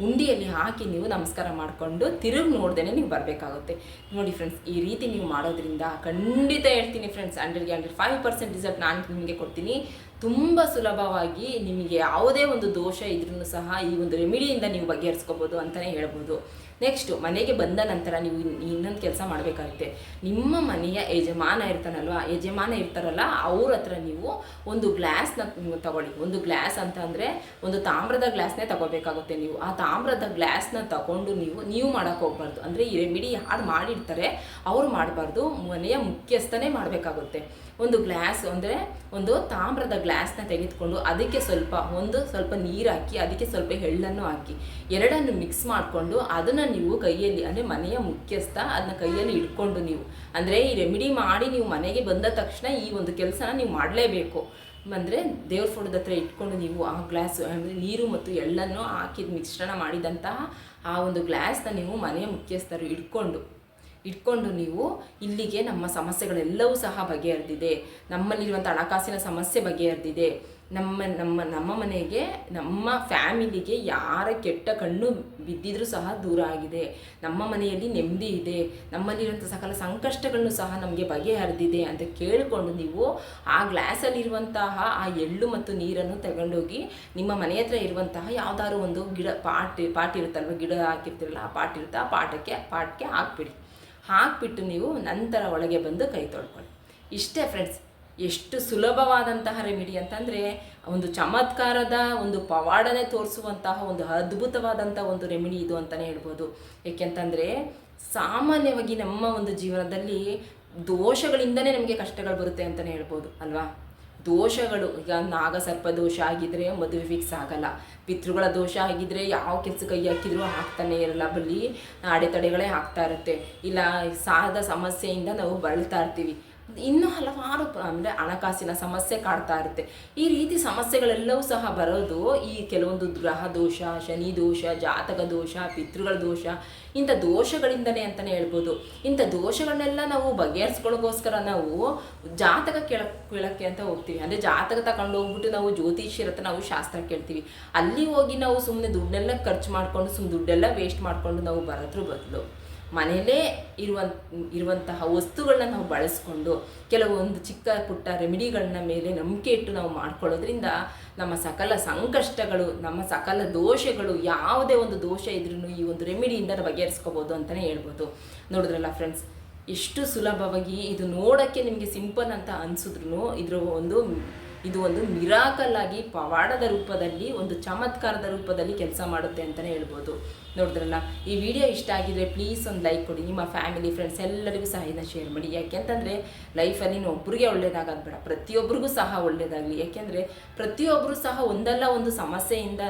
ಉಂಡಿಯಲ್ಲಿ ಹಾಕಿ ನೀವು ನಮಸ್ಕಾರ ಮಾಡಿಕೊಂಡು ತಿರುಗಿ ನೋಡ್ದೇ ನೀವು ಬರಬೇಕಾಗುತ್ತೆ. ನೋಡಿ ಫ್ರೆಂಡ್ಸ್ ಈ ರೀತಿ ನೀವು ಮಾಡೋದ್ರಿಂದ ಖಂಡಿತ ಹೇಳ್ತೀನಿ ಫ್ರೆಂಡ್ಸ್ ಹಂಡ್ರೆಡ್ಗೆ ಹಂಡ್ರೆಡ್ ಫೈವ್ ಪರ್ಸೆಂಟ್ ರಿಸಲ್ಟ್ ನಾನು ನಿಮಗೆ ಕೊಡ್ತೀನಿ. ತುಂಬ ಸುಲಭವಾಗಿ ನಿಮಗೆ ಯಾವುದೇ ಒಂದು ದೋಷ ಇದ್ರೂ ಸಹ ಈ ಒಂದು ರೆಮಿಡಿಯಿಂದ ನೀವು ಬಗೆಹರಿಸ್ಕೋಬೋದು ಅಂತಲೇ ಹೇಳ್ಬೋದು. ನೆಕ್ಸ್ಟು ಮನೆಗೆ ಬಂದ ನಂತರ ನೀವು ಇನ್ನೊಂದು ಕೆಲಸ ಮಾಡಬೇಕಾಗುತ್ತೆ. ನಿಮ್ಮ ಮನೆಯ ಯಜಮಾನ ಇರ್ತಾನಲ್ವ? ಯಜಮಾನ ಇರ್ತಾರಲ್ಲ, ಅವ್ರ ಹತ್ರ ನೀವು ಒಂದು ಗ್ಲಾಸ್ನ ತಗೊಳ್ಳಿ. ಒಂದು ಗ್ಲಾಸ್ ಅಂತ ಅಂದರೆ ಒಂದು ತಾಮ್ರದ ಗ್ಲಾಸ್ನೇ ತಗೋಬೇಕಾಗುತ್ತೆ ನೀವು. ಆ ತಾಮ್ರದ ಗ್ಲಾಸ್ನ ತಗೊಂಡು ನೀವು ನೀವು ಮಾಡೋಕೆ ಹೋಗ್ಬಾರ್ದು. ಅಂದರೆ ಈ ರೆಮಿಡಿ ಯಾರು ಮಾಡಿರ್ತಾರೆ, ಅವ್ರು ಮಾಡಬಾರ್ದು. ಮನೆಯ ಮುಖ್ಯಸ್ಥನೇ ಮಾಡಬೇಕಾಗುತ್ತೆ. ಒಂದು ಗ್ಲಾಸ್ ಅಂದರೆ ಒಂದು ತಾಮ್ರದ ಗ್ಲಾಸ್ನ ತೆಗೆದುಕೊಂಡು ಅದಕ್ಕೆ ಸ್ವಲ್ಪ ಒಂದು ಸ್ವಲ್ಪ ನೀರು ಹಾಕಿ, ಅದಕ್ಕೆ ಸ್ವಲ್ಪ ಎಳ್ಳನ್ನು ಹಾಕಿ, ಎರಡನ್ನು ಮಿಕ್ಸ್ ಮಾಡಿಕೊಂಡು ಅದನ್ನು ನೀವು ಕೈಯಲ್ಲಿ ಅಂದರೆ ಮನೆಯ ಮುಖ್ಯಸ್ಥ ಅದನ್ನ ಕೈಯಲ್ಲಿ ಇಟ್ಕೊಂಡು ನೀವು, ಅಂದರೆ ಈ ರೆಮಿಡಿ ಮಾಡಿ ನೀವು ಮನೆಗೆ ಬಂದ ತಕ್ಷಣ ಈ ಒಂದು ಕೆಲಸನ ನೀವು ಮಾಡಲೇಬೇಕು. ಅಂದರೆ ದೇವ್ರ ಫೋಟೋದ ಹತ್ರ ಇಟ್ಕೊಂಡು ನೀವು ಆ ಗ್ಲಾಸ್ ಅಂದರೆ ನೀರು ಮತ್ತು ಎಳ್ಳನ್ನು ಹಾಕಿದ ಮಿಶ್ರಣ ಮಾಡಿದಂತಹ ಆ ಒಂದು ಗ್ಲಾಸ್ನ ನೀವು ಮನೆಯ ಮುಖ್ಯಸ್ಥರು ಇಟ್ಕೊಂಡು ಇಟ್ಕೊಂಡು ನೀವು ಇಲ್ಲಿಗೆ ನಮ್ಮ ಸಮಸ್ಯೆಗಳೆಲ್ಲವೂ ಸಹ ಬಗೆಹರಿದಿದೆ. ನಮ್ಮಲ್ಲಿರುವಂಥ ಹಣಕಾಸಿನ ಸಮಸ್ಯೆ ಬಗೆಹರಿದಿದೆ. ನಮ್ಮ ನಮ್ಮ ನಮ್ಮ ಮನೆಗೆ, ನಮ್ಮ ಫ್ಯಾಮಿಲಿಗೆ ಯಾರ ಕೆಟ್ಟ ಕಣ್ಣು ಬಿದ್ದಿದ್ರೂ ಸಹ ದೂರ ಆಗಿದೆ. ನಮ್ಮ ಮನೆಯಲ್ಲಿ ನೆಮ್ಮದಿ ಇದೆ. ನಮ್ಮಲ್ಲಿರುವಂಥ ಸಕಲ ಸಂಕಷ್ಟಗಳನ್ನು ಸಹ ನಮಗೆ ಬಗೆಹರಿದಿದೆ ಅಂತ ಕೇಳಿಕೊಂಡು ನೀವು ಆ ಗ್ಲಾಸಲ್ಲಿರುವಂತಹ, ಆ ಎಳ್ಳು ಮತ್ತು ನೀರನ್ನು ತಗೊಂಡೋಗಿ ನಿಮ್ಮ ಮನೆ ಹತ್ರ ಇರುವಂತಹ ಯಾವುದಾದ್ರು ಒಂದು ಗಿಡ, ಪಾಟ್ ಪಾಟ್ ಇರುತ್ತಲ್ವ? ಗಿಡ ಹಾಕಿರ್ತಿರಲ್ಲ, ಆ ಪಾಟ್ ಇರುತ್ತೆ? ಆ ಪಾಟಕ್ಕೆ, ಪಾಟ್ಗೆ ಹಾಕ್ಬಿಡಿ. ಹಾಕ್ಬಿಟ್ಟು ನೀವು ನಂತರ ಒಳಗೆ ಬಂದು ಕೈ ತೊಳ್ಕೊಳ್ಳಿ. ಇಷ್ಟೇ ಫ್ರೆಂಡ್ಸ್ ಎಷ್ಟು ಸುಲಭವಾದಂತಹ ರೆಮಿಡಿ ಅಂತಂದರೆ ಒಂದು ಚಮತ್ಕಾರದ ಒಂದು ಪವಾಡನೆ ತೋರಿಸುವಂತಹ ಒಂದು ಅದ್ಭುತವಾದಂಥ ಒಂದು ರೆಮಿಡಿ ಇದು ಅಂತಲೇ ಹೇಳ್ಬೋದು. ಏಕೆಂತಂದರೆ ಸಾಮಾನ್ಯವಾಗಿ ನಮ್ಮ ಒಂದು ಜೀವನದಲ್ಲಿ ದೋಷಗಳಿಂದನೇ ನಮಗೆ ಕಷ್ಟಗಳು ಬರುತ್ತೆ ಅಂತಲೇ ಹೇಳ್ಬೋದು, ಅಲ್ವಾ? ದೋಷಗಳು, ಈಗ ನಾಗಸರ್ಪ ದೋಷ ಆಗಿದ್ರೆ ಮದುವೆ ಫಿಕ್ಸ್ ಆಗಲ್ಲ. ಪಿತೃಗಳ ದೋಷ ಆಗಿದ್ರೆ ಯಾವ ಕೆಲಸ ಕೈ ಹಾಕಿದ್ರು ಹಾಕ್ತಾನೆ ಇರಲ್ಲ. ಬಲ್ಲಿ ಅಡೆತಡೆಗಳೇ ಆಗ್ತಾ ಇರುತ್ತೆ. ಇಲ್ಲ, ಸಾಲದ ಸಮಸ್ಯೆಯಿಂದ ನಾವು ಬಳಲ್ತಾ ಇರ್ತೀವಿ. ಇನ್ನೂ ಹಲವಾರು ಅಂದರೆ ಹಣಕಾಸಿನ ಸಮಸ್ಯೆ ಕಾಡ್ತಾ ಇರುತ್ತೆ. ಈ ರೀತಿ ಸಮಸ್ಯೆಗಳೆಲ್ಲವೂ ಸಹ ಬರೋದು ಈ ಕೆಲವೊಂದು ಗ್ರಹ ದೋಷ, ಶನಿ ದೋಷ, ಜಾತಕ ದೋಷ, ಪಿತೃಗಳ ದೋಷ, ಇಂಥ ದೋಷಗಳಿಂದನೇ ಅಂತಲೇ ಹೇಳ್ಬೋದು. ಇಂಥ ದೋಷಗಳನ್ನೆಲ್ಲ ನಾವು ಬಗೆಹರಿಸ್ಕೊಳ್ಳೋಕ್ಕೋಸ್ಕರ ನಾವು ಜಾತಕ ಕೇಳ, ಕೇಳೋಕ್ಕೆ ಅಂತ ಹೋಗ್ತೀವಿ. ಅಂದರೆ ಜಾತಕ ತಗೊಂಡು ಹೋಗ್ಬಿಟ್ಟು ನಾವು ಜ್ಯೋತಿಷ್ಯರ ನಾವು ಶಾಸ್ತ್ರ ಕೇಳ್ತೀವಿ. ಅಲ್ಲಿ ಹೋಗಿ ನಾವು ಸುಮ್ಮನೆ ದುಡ್ಡೆಲ್ಲ ಖರ್ಚು ಮಾಡಿಕೊಂಡು ಸುಮ್ಮನೆ ದುಡ್ಡೆಲ್ಲ ವೇಸ್ಟ್ ಮಾಡಿಕೊಂಡು ನಾವು ಬರೋದ್ರ ಬದಲು. ಮನೆಯಲ್ಲೇ ಇರುವಂತ, ಇರುವಂತಹ ವಸ್ತುಗಳನ್ನ ನಾವು ಬಳಸ್ಕೊಂಡು ಕೆಲವೊಂದು ಚಿಕ್ಕ ಪುಟ್ಟ ರೆಮಿಡಿಗಳನ್ನ ಮೇಲೆ ನಂಬಿಕೆ ಇಟ್ಟು ನಾವು ಮಾಡ್ಕೊಳ್ಳೋದ್ರಿಂದ ನಮ್ಮ ಸಕಲ ಸಂಕಷ್ಟಗಳು, ನಮ್ಮ ಸಕಲ ದೋಷಗಳು, ಯಾವುದೇ ಒಂದು ದೋಷ ಇದ್ರೂ ಈ ಒಂದು ರೆಮಿಡಿಯಿಂದ ಬಗೆಹರಿಸ್ಕೋಬೋದು ಅಂತಲೇ ಹೇಳ್ಬೋದು. ನೋಡಿದ್ರಲ್ಲ ಫ್ರೆಂಡ್ಸ್ ಎಷ್ಟು ಸುಲಭವಾಗಿ ಇದು ನೋಡೋಕ್ಕೆ ನಿಮಗೆ ಸಿಂಪಲ್ ಅಂತ ಅನಿಸಿದ್ರು ಇದ್ರ ಒಂದು ಇದು ಒಂದು ಮಿರಾಕಲ್ ಆಗಿ ಪವಾಡದ ರೂಪದಲ್ಲಿ, ಒಂದು ಚಮತ್ಕಾರದ ರೂಪದಲ್ಲಿ ಕೆಲಸ ಮಾಡುತ್ತೆ ಅಂತಲೇ ಹೇಳ್ಬೋದು. ನೋಡಿದ್ರಲ್ಲ? ಈ ವಿಡಿಯೋ ಇಷ್ಟ ಆಗಿದ್ರೆ ಪ್ಲೀಸ್ ಒಂದು ಲೈಕ್ ಕೊಡಿ. ನಿಮ್ಮ ಫ್ಯಾಮಿಲಿ ಫ್ರೆಂಡ್ಸ್ ಎಲ್ಲರಿಗೂ ಸಹ ಇದನ್ನ ಶೇರ್ ಮಾಡಿ. ಯಾಕೆಂತಂದರೆ ಲೈಫಲ್ಲಿ ಒಬ್ಬರಿಗೆ ಒಳ್ಳೇದಾಗೋದು ಬೇಡ ಪ್ರತಿಯೊಬ್ಬರಿಗೂ ಸಹ ಒಳ್ಳೇದಾಗಲಿ. ಯಾಕೆಂದರೆ ಪ್ರತಿಯೊಬ್ಬರು ಸಹ ಒಂದಲ್ಲ ಒಂದು ಸಮಸ್ಯೆಯಿಂದ,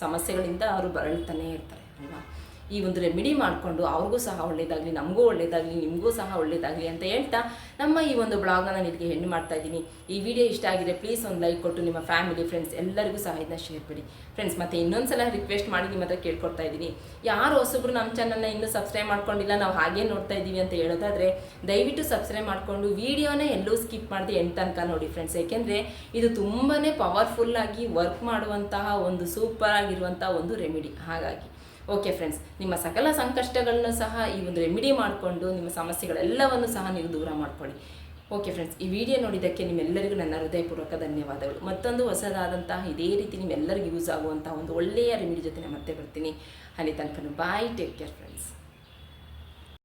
ಸಮಸ್ಯೆಗಳಿಂದ ಅವರು ಬರಳ್ತಾನೆ ಇರ್ತಾರೆ, ಅಲ್ವಾ? ಈ ಒಂದು ರೆಮಿಡಿ ಮಾಡಿಕೊಂಡು ಅವ್ರಿಗೂ ಸಹ ಒಳ್ಳೇದಾಗಲಿ, ನಮಗೂ ಒಳ್ಳೇದಾಗಲಿ, ನಿಮಗೂ ಸಹ ಒಳ್ಳೇದಾಗಲಿ ಅಂತ ಹೇಳ್ತಾ ನಮ್ಮ ಈ ಒಂದು ಬ್ಲಾಗ್ನ ನಾನು ಇಲ್ಲಿಗೆ ಹೆಣ್ಣು ಮಾಡ್ತಾ ಇದ್ದೀನಿ. ಈ ವಿಡಿಯೋ ಇಷ್ಟ ಆಗಿದೆ ಪ್ಲೀಸ್ ಒಂದು ಲೈಕ್ ಕೊಟ್ಟು ನಿಮ್ಮ ಫ್ಯಾಮಿಲಿ ಫ್ರೆಂಡ್ಸ್ ಎಲ್ಲರಿಗೂ ಸಹ ಇದನ್ನ ಶೇರ್ ಮಾಡಿ. ಫ್ರೆಂಡ್ಸ್ ಮತ್ತೆ ಇನ್ನೊಂದು ಸಲ ರಿಕ್ವೆಸ್ಟ್ ಮಾಡಿ ನಿಮ್ಮ ಹತ್ರ ಕೇಳ್ಕೊಡ್ತಾ ಇದ್ದೀನಿ. ಯಾರು ಹೊಸಬ್ರು ನಮ್ಮ ಚಾನಲ್ನ ಇನ್ನೂ ಸಬ್ಸ್ಕ್ರೈಬ್ ಮಾಡ್ಕೊಂಡಿಲ್ಲ, ನಾವು ಹಾಗೆ ನೋಡ್ತಾ ಇದ್ದೀವಿ ಅಂತ ಹೇಳೋದಾದರೆ ದಯವಿಟ್ಟು ಸಬ್ಸ್ಕ್ರೈಬ್ ಮಾಡಿಕೊಂಡು ವಿಡಿಯೋನೇ ಎಲ್ಲೂ ಸ್ಕಿಪ್ ಮಾಡಿದೆ ಎಂಟು ತನಕ ನೋಡಿ ಫ್ರೆಂಡ್ಸ್ ಏಕೆಂದರೆ ಇದು ತುಂಬಾ ಪವರ್ಫುಲ್ಲಾಗಿ ವರ್ಕ್ ಮಾಡುವಂತಹ ಒಂದು ಸೂಪರ್ ಆಗಿರುವಂತಹ ಒಂದು ರೆಮಿಡಿ ಹಾಗಾಗಿ ಓಕೆ ಫ್ರೆಂಡ್ಸ್ ನಿಮ್ಮ ಸಕಲ ಸಂಕಷ್ಟಗಳನ್ನು ಸಹ ಈ ಒಂದು ರೆಮಿಡಿ ಮಾಡಿಕೊಂಡು, ನಿಮ್ಮ ಸಮಸ್ಯೆಗಳೆಲ್ಲವನ್ನು ಸಹ ನೀವು ದೂರ ಮಾಡ್ಕೊಳ್ಳಿ. ಓಕೆ ಫ್ರೆಂಡ್ಸ್ ಈ ವಿಡಿಯೋ ನೋಡಿದ್ದಕ್ಕೆ ನಿಮ್ಮೆಲ್ಲರಿಗೂ ನನ್ನ ಹೃದಯಪೂರ್ವಕ ಧನ್ಯವಾದಗಳು. ಮತ್ತೊಂದು ಹೊಸದಾದಂತಹ ಇದೇ ರೀತಿ ನಿಮ್ಮೆಲ್ಲರಿಗೂ ಯೂಸ್ ಆಗುವಂತಹ ಒಂದು ಒಳ್ಳೆಯ ರೆಮಿಡಿ ಜೊತೆ ಮತ್ತೆ ಬರ್ತೀನಿ. ಅಲ್ಲಿ ತನಕ ಬಾಯ್ ಟೇಕ್ ಕೇರ್ ಫ್ರೆಂಡ್ಸ್